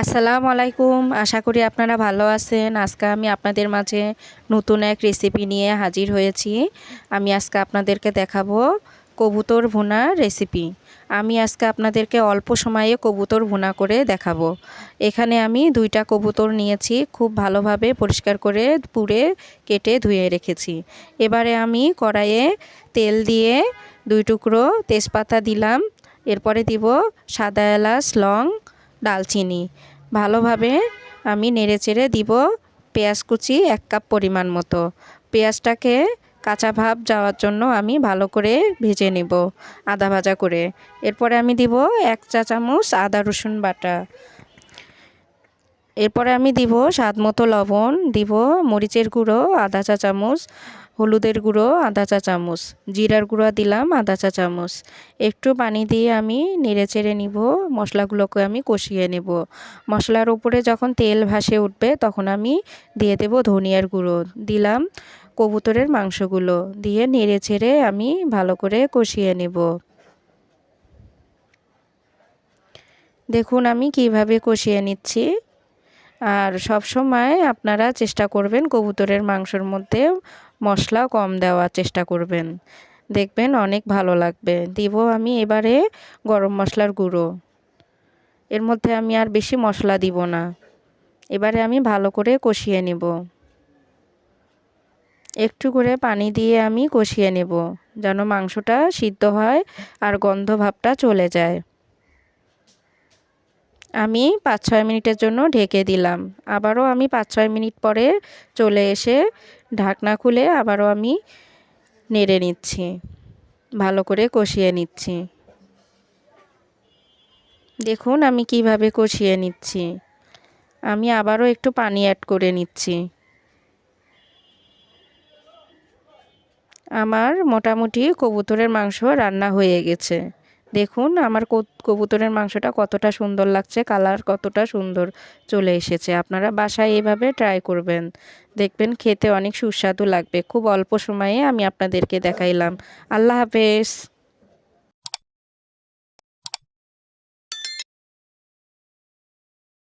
আসসালামু আলাইকুম। আশা করি আপনারা ভালো আছেন। আজকে আমি আপনাদের মাঝে নতুন এক রেসিপি নিয়ে হাজির হয়েছি। আমি আজকে আপনাদেরকে দেখাবো কবুতর ভুনা রেসিপি আমি আজকে আপনাদেরকে অল্প সময়ে কবুতর ভুনা করে দেখাবো। এখানে আমি দুইটা কবুতর নিয়েছি, খুব ভালোভাবে পরিষ্কার করে পুড়ে কেটে ধুয়ে রেখেছি। এবারে আমি কড়াইয়ে তেল দিয়ে দুই টুকরো তেজপাতা দিলাম। এরপরে দিব সাদা এলাচ, লং ডালচিনি। ভালোভাবে আমি নেড়ে চেড়ে দিব পেঁয়াজ কুচি এক কাপ পরিমাণ মতো। পেঁয়াজটাকে কাঁচা ভাব যাওয়ার জন্য আমি ভালো করে ভেজে নেব আদা ভাজা করে। এরপরে আমি দিব এক চা চামচ আদা রসুন বাটা। এরপরে আমি দিব স্বাদ মতো লবণ, দিব মরিচের গুঁড়ো, আধা চা চামচ হলুদের গুঁড়ো আধা চা চামচ। জিরার গুঁড়ো দিলাম আধা চা চামচ। একটু পানি দিয়ে আমি নেড়ে চেড়ে নিব, মশলাগুলোকে আমি কষিয়ে নেব। মশলার উপরে যখন তেল ভাসে উঠবে, তখন আমি দিয়ে দেব ধনিয়ার গুঁড়ো। দিলাম কবুতরের মাংসগুলো, দিয়ে নেড়ে ছেড়ে আমি ভালো করে কষিয়ে নেব। দেখুন আমি কীভাবে কষিয়ে নিচ্ছি। আর সব সময় আপনারা চেষ্টা করবেন কবুতরের মাংসর মধ্যে মশলা কম দেওয়ার চেষ্টা করবেন। দেখবেন অনেক ভালো লাগবে। দিব আমি এবারে গরম মশলার গুঁড়ো। এর মধ্যে আমি আর বেশি মশলা দিব না। এবারে আমি ভালো করে কষিয়ে নেব। একটু করে পানি দিয়ে আমি কষিয়ে নেব, যেন মাংসটা সিদ্ধ হয় আর গন্ধ ভাবটা চলে যায়। আমি পাঁচ ছয় মিনিটের জন্য ঢেকে দিলাম। আবারও আমি পাঁচ ছয় মিনিট পরে চলে এসে ঢাকনা খুলে আবারও আমি নেড়ে নিচ্ছি। ভালো করে কষিয়ে নিচ্ছি। দেখুন আমি কীভাবে কষিয়ে নিচ্ছি। আমি আবারও একটু পানি অ্যাড করে নিচ্ছি। আমার মোটামুটি কবুতরের মাংস রান্না হয়ে গেছে। দেখুন, আমার কবুতরের মাংসটা কতটা সুন্দর লাগছে, কালার কতটা সুন্দর চলে এসেছে। আপনারা বাসায় এভাবে ট্রাই করবেন। দেখবেন খেতে অনেক সুস্বাদু লাগবে। খুব অল্প সময়ে আমি আপনাদেরকে দেখাইলাম। আল্লাহ হাফেজ।